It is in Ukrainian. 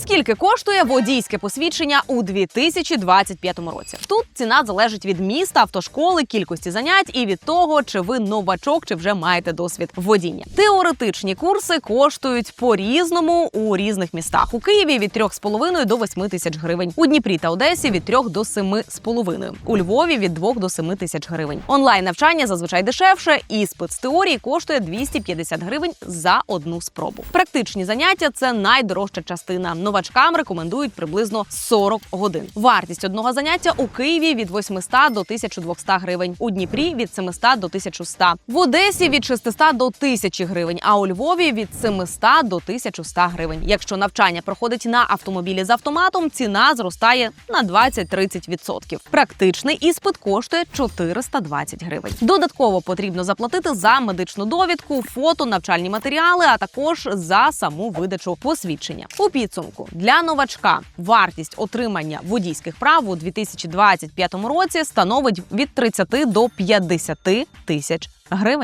Скільки коштує водійське посвідчення у 2025 році? Тут ціна залежить від міста, автошколи, кількості занять і від того, чи ви новачок, чи вже маєте досвід водіння. Теоретичні курси коштують по різному у різних містах. У Києві від 3,5 до 8 тисяч гривень. У Дніпрі та Одесі від 3 до 7,5. У Львові від 2 до 7 тисяч гривень. Онлайн навчання зазвичай дешевше. Іспит з теорії коштує 250 гривень за одну спробу. Практичні заняття це найдорожча частина. Новачкам рекомендують приблизно 40 годин. Вартість одного заняття у Києві від 800 до 1200 гривень. У Дніпрі від 700 до 1100. В Одесі від 600 до 1000 гривень. А у Львові від 700 до 1100 гривень. Якщо навчання проходить на автомобілі з автоматом, ціна зростає на 20-30%. Практичний іспит коштує 420 гривень. Додатково потрібно заплатити за медичну довідку, фото, навчальні матеріали, а також за саму видачу посвідчення. У підсумку для новачка вартість отримання водійських прав у 2025 році становить від 30 до 50 тисяч гривень.